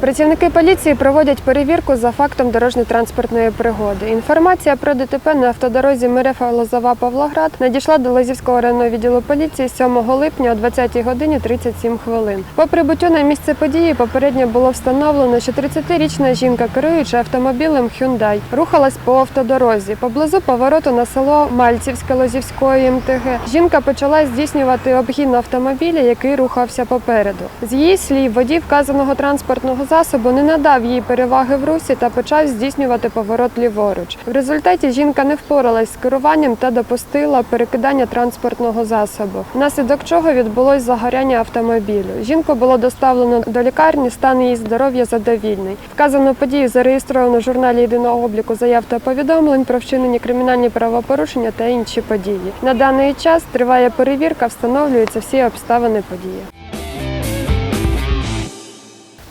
Працівники поліції проводять перевірку за фактом дорожньо-транспортної пригоди. Інформація про ДТП на автодорозі Мерефа Лозова Павлоград надійшла до Лозівського районного відділу поліції 7 липня о 20 годині 37 хвилин. По прибуттю на місце події попередньо було встановлено, що 30-річна жінка, керуючи автомобілем Hyundai, рухалась по автодорозі. Поблизу повороту на село Мальцівське Лозівської МТГ. Жінка почала здійснювати обгін автомобіля, який рухався попереду. З її слів, водій вказаного транспортного засобу не надав їй переваги в русі та почав здійснювати поворот ліворуч. В результаті жінка не впоралась з керуванням та допустила перекидання транспортного засобу, внаслідок чого відбулось загоряння автомобілю. Жінку було доставлено до лікарні, стан її здоров'я задовільний. Вказану подію зареєстровано в журналі єдиного обліку заяв та повідомлень про вчинені кримінальні правопорушення та інші події. На даний час триває перевірка, встановлюються всі обставини події.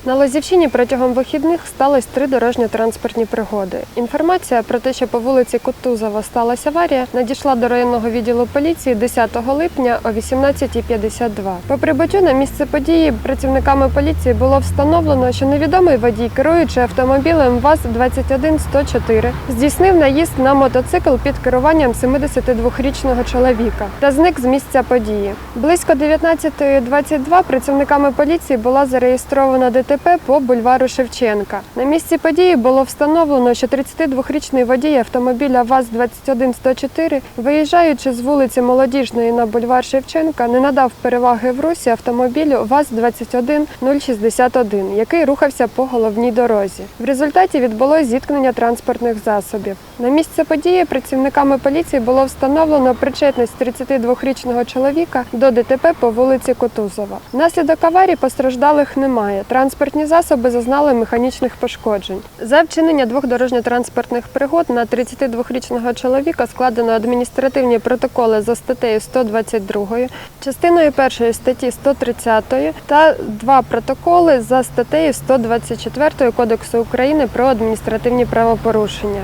На Лозівщині протягом вихідних сталося три дорожньо-транспортні пригоди. Інформація про те, що по вулиці Кутузова сталася аварія, надійшла до районного відділу поліції 10 липня о 18.52. По прибуттю на місце події працівниками поліції було встановлено, що невідомий водій, керуючи автомобілем ВАЗ-21104, здійснив наїзд на мотоцикл під керуванням 72-річного чоловіка та зник з місця події. Близько 19.22 працівниками поліції була зареєстрована ДТП по бульвару Шевченка. На місці події було встановлено, що 32-річний водій автомобіля ВАЗ-21104, виїжджаючи з вулиці Молодіжної на бульвар Шевченка, не надав переваги в русі автомобілю ВАЗ-21061, який рухався по головній дорозі. В результаті відбулось зіткнення транспортних засобів. На місце події працівниками поліції було встановлено причетність 32-річного чоловіка до ДТП по вулиці Кутузова. Внаслідок аварії постраждалих немає. Транспортні засоби зазнали механічних пошкоджень. За вчинення двох дорожньо-транспортних пригод на 32-річного чоловіка складено адміністративні протоколи за статтею 122, частиною першої статті 130 та два протоколи за статтею 124 Кодексу України про адміністративні правопорушення.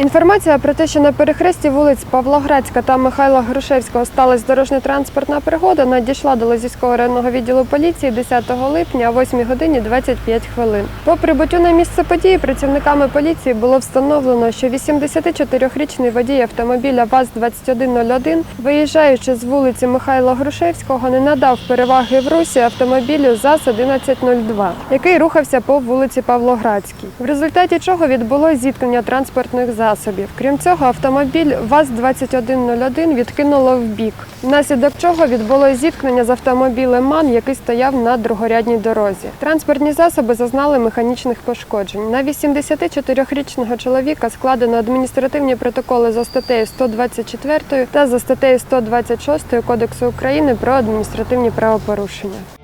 Інформація про те, що на перехресті вулиць Павлоградська та Михайла Грушевського сталася дорожньо-транспортна пригода, надійшла до Лозівського районного відділу поліції 10 липня о 8 годині 25 хвилин. По прибуттю на місце події працівниками поліції було встановлено, що 84-річний водій автомобіля ВАЗ-2101, виїжджаючи з вулиці Михайла Грушевського, не надав переваги в русі автомобілю ЗАЗ-1102, який рухався по вулиці Павлоградській. В результаті чого відбулось зіткнення транспортних засобів. Крім цього, автомобіль ВАЗ-2101 відкинуло в бік, внаслідок чого відбулось зіткнення з автомобілем МАН, який стояв на другорядній дорозі. Транспортні засоби зазнали механічних пошкоджень. На 84-річного чоловіка складено адміністративні протоколи за статтею 124 та за статтею 126 Кодексу України про адміністративні правопорушення.